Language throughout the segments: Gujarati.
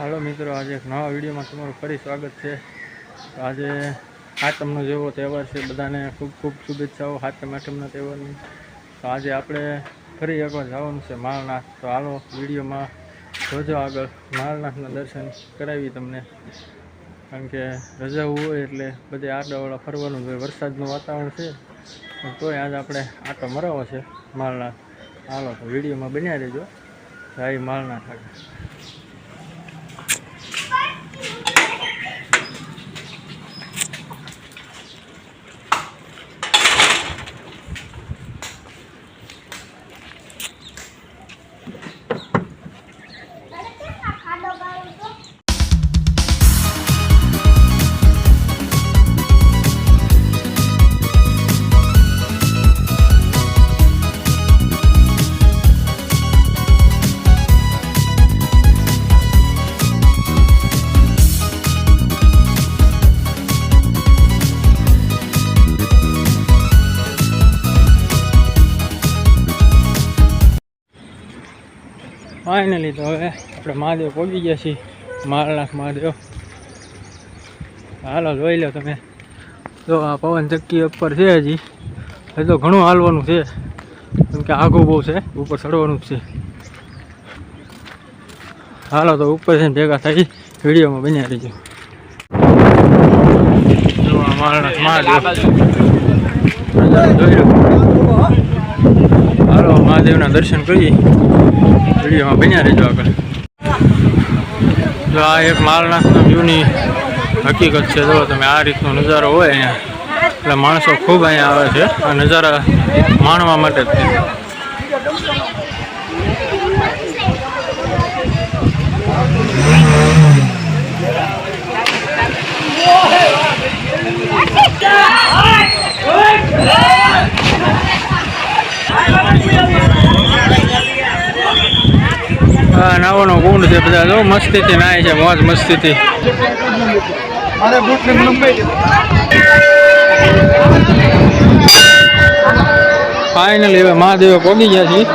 હાલો મિત્રો, આજે એક નવા વિડીયોમાં તમારું ફરી સ્વાગત છે. આજે હાતમનો જેવો તહેવાર છે, બધાને ખૂબ ખૂબ શુભેચ્છાઓ હાતમ આઠમના તહેવારની. તો આજે આપણે ફરી એકવાર જવાનું છે માલનાથ. તો હાલો વિડીયોમાં જોજો આગળ માલનાથના દર્શન કરાવી તમને. કારણ કે રજા હોય એટલે બધે આડાવાળા ફરવાનું હોય વરસાદનું વાતાવરણ છે. તોય આજે આપણે આટો મરાવો છે માલનાથ. હાલો તો વિડીયોમાં બન્યા રહેજો. જય માલનાથ આગળ. ફાઇનલી તો હવે આપણે મહાદેવ પહોંચી ગયા છીએ. મારનાથ મહાદેવ. હાલો, જોઈ લો તમે. જો આ પવન ચક્કી ઉપર છે હજી. એ તો ઘણું હાલવાનું છે. કેમ કે આઘું બહુ છે, ઉપર ચડવાનું જ છે. હાલો, તો ઉપર છે ભેગા થઈ વિડીયોમાં બન્યા રહીજો. મારનાથ મહાદેવ જોઈ લો હાલો, મહાદેવના દર્શન કરીએ. વિડીયોમાં બન્યા રહેજો આગળ. જો આ એક માલનાથના વ્યૂની હકીકત છે. જો તમે આ રીતનો નજારો હોય અહીંયા, એટલે માણસો ખૂબ અહીંયા આવે છે. આ નજારા માણવા માટે જ છે. છે બધા જો મસ્તીથી નાય છે મોજ મસ્તીથી. ફાઇનલી હવે મહાદેવે પહોંચી ગયા છીએ.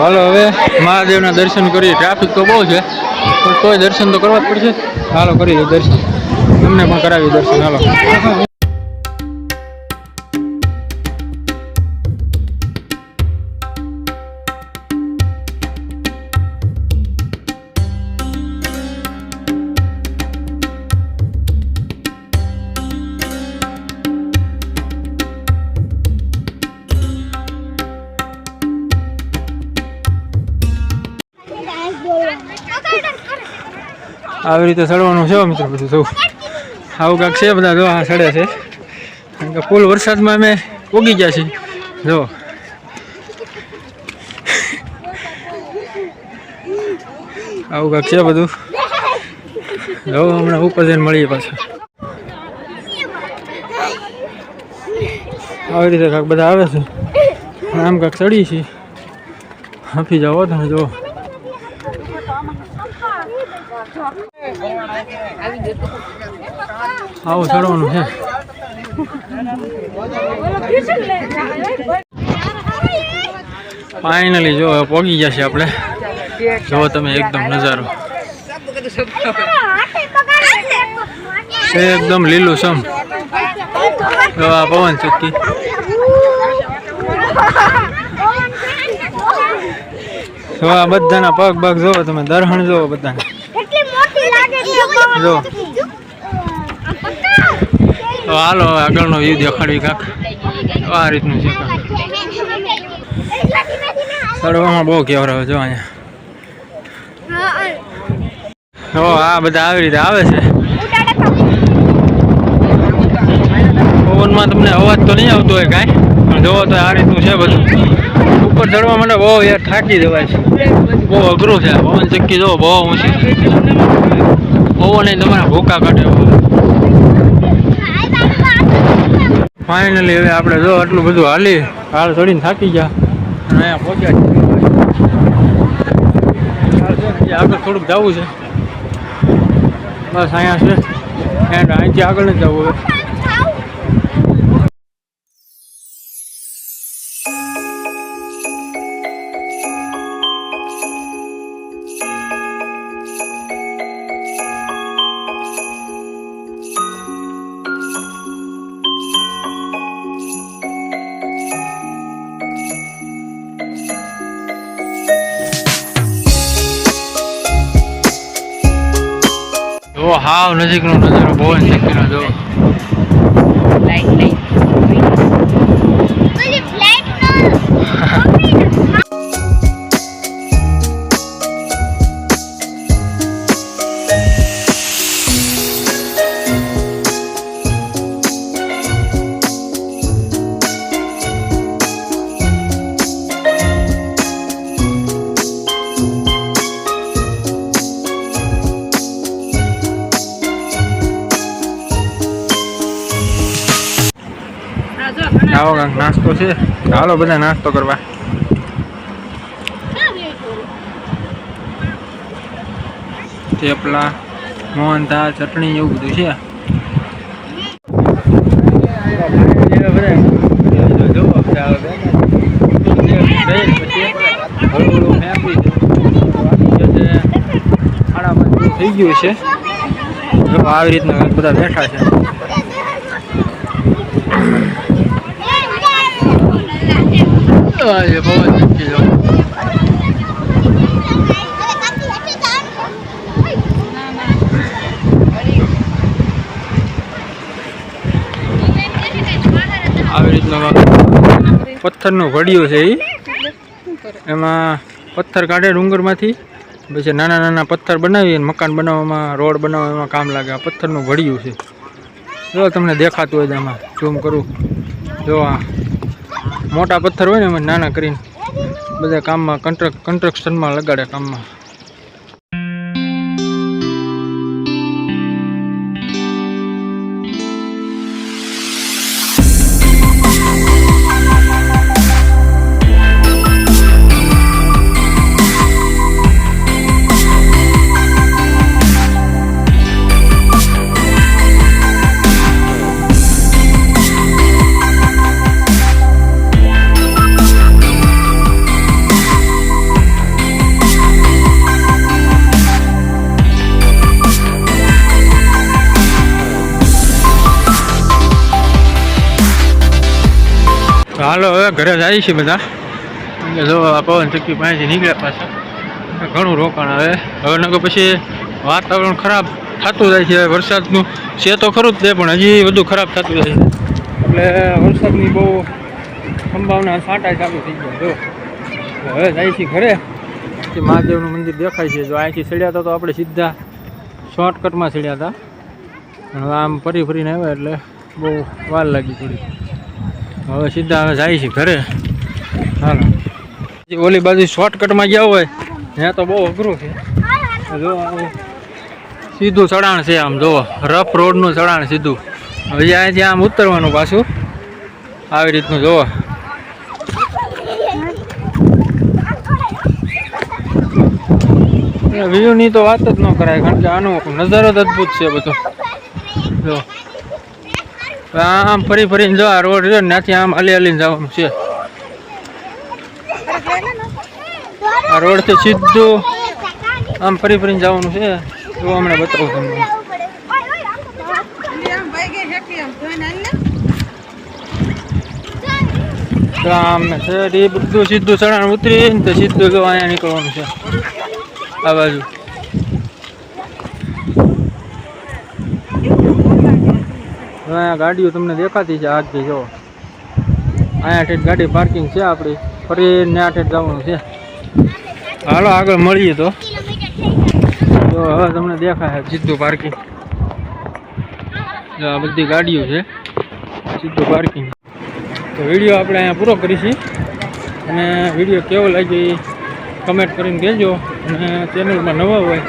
હાલો હવે મહાદેવના દર્શન કરીએ. ટ્રાફિક તો બહુ છે પણ તોય દર્શન તો કરવા જ પડશે. હાલો કરીએ દર્શન. તમને પણ કરાવી દર્શન. હાલો. આવી રીતે ચડવાનું છે મિત્રો બધું સૌ. આવું કાંક છે બધા, જો આ ચડે છે. કારણ કે ફૂલ વરસાદમાં અમે ઉગી ગયા છીએ. જો. આવું કાંક છે બધું. જો, હમણાં ઉપર જઈને મળીએ પાછા. આવી રીતે કાંક બધા આવે છે. આમ કાંક ચડી છીએ. હાફી જાઓ તમે, જો. આવું ચડવાનું છે. ફાઇનલી જો પહોંચી છે આપણે. જો તમે એકદમ નજારો. એકદમ લીલું સમ પવન ચક્કી બધાના પગ પગ જોવો તમે દર્શન જોવો બધાને. જો. તો હાલો આગળનો વ્યૂ દેખાડવી કાંક. આ રીતનું છે. ચડવામાં બહુ કેવર જો અહીંયા. હો આ બધા આવી રીતે આવે છે. ફોનમાં તમને અવાજ તો નહીં આવતો હોય કાંઈ. પણ જોવો તો આ રીતનું છે બધું. ઉપર ચડવા માટે બહુ યાર થાકી જવાય છે. બહુ અઘરું છે પવન. ચક્કી જો બહુ ઊંચી પવન નહીં, તમારા ભૂકા કાઢે ફાઇનલી હવે આપણે જો આટલું બધું હાલી, હાલ થોડીને થાકી ગયા. અને અહીંયા પહોંચ્યા. આગળ થોડુંક જવું છે. બસ અહીંયા છે. એન્ડ અહીંથી આગળ નથી જવું હવે. જો હાવ નજીકનો નજારો બહુ નજીકનો જો. લાઈટ લાઈટ આવો કંઈક નાસ્તો છે. હાલો બધા નાસ્તો કરવા. થેપલા મોહનથાળ ચટણી એવું બધું છે. થઈ ગયું છે. આવી રીતના બધા બેઠા છે. આ જે બહુ જ નક્કી જો. ના ના આવી રીતનો પથ્થરનું ઘડિયું છે એ એમાં પથ્થર કાઢે ડુંગરમાંથી, પછી નાના નાના પથ્થર બનાવી મકાન બનાવવામાં, રોડ બનાવવામાં કામ લાગે. આ પથ્થરનું ઘડિયું છે. જો તમને દેખાતું હોય આમાં ઝૂમ કરું. જો આ. મોટા પથ્થર હોય ને એમાં નાના કરીને બધા કામમાં કન્ટ્રક કન્સ્ટ્રક્શનમાં લગાડે કામમાં. હાલો, હવે ઘરે જાય છે બધા. જો આ પવન ચક્કી પાસેથી નીકળ્યા પાછા. ઘણું રોકાણ આવે હવે નકર પછી વાતાવરણ ખરાબ થતું જાય છે. વરસાદનું છે તો ખરું જ તે, પણ હજી બધું ખરાબ થતું જાય છે. એટલે વરસાદની બહુ સંભાવના સાંટા ચાલુ થઈ ગયા, જો. હવે જાય છે ઘરે. પછી મહાદેવનું મંદિર દેખાય છે. જો અહીંથી ચડ્યા હતા તો આપણે સીધા શોર્ટકટમાં ચડ્યા હતા. આમ ફરી ફરીને આવ્યા એટલે બહુ વાર લાગી થોડી હવે સીધા હવે જાય છે ઘરે. હાલો. ઓલી બાજુ શોર્ટકટમાં ગયા હોય, ત્યાં તો બહુ અઘરું છે. જો, સીધું ચડાણ છે આમ જુઓ રફ રોડનું ચડાણ સીધું. હવે અહીંથી આમ ઉતરવાનું પાછું. આવી રીતનું જુઓ વ્યૂની તો વાત જ ન કરાય, કારણ કે આનો નજારો જ અદ્ભુત છે બધો. જો. આમ ફરી ફરીને જો આ રોડ ને ત્યાંથી આમ હલી હલીને જવાનું છે. આ રોડથી સીધું આમ ફરી ફરીને જવાનું છે. તો હમણાં બતાવું તમને. આમ એ બધું સીધું ચડાણ ઉતરીને તો સીધું જો અહીંયા નીકળવાનું છે. આ બાજુ. અહીંયા ગાડીઓ તમને દેખાતી છે આગથી જો. અહીંયા ઠેઠ ગાડી પાર્કિંગ છે આપણી. ફરી ત્યાં ઠેઠ જવાનું છે. હાલો આગળ મળીએ તો. તો હવે તમને દેખાય સીધું પાર્કિંગ આ બધી ગાડીઓ છે. સીધું પાર્કિંગ તો વીડિયો આપણે અહીંયા પૂરો કરીશું. અને વીડિયો કેવો લાગ્યો એ કમેન્ટ કરીને કહેજો. અને ચેનલમાં નવા હોય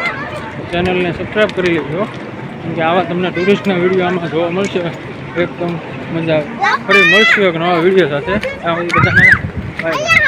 ચેનલને સબસ્ક્રાઈબ કરી લેજો. કે આવા તમને ટુરિસ્ટના વીડિયો જોવા મળશે. એકદમ મજા આવે. ફરી મળશું એક નવા વીડિયો સાથે. આ બધાને બાય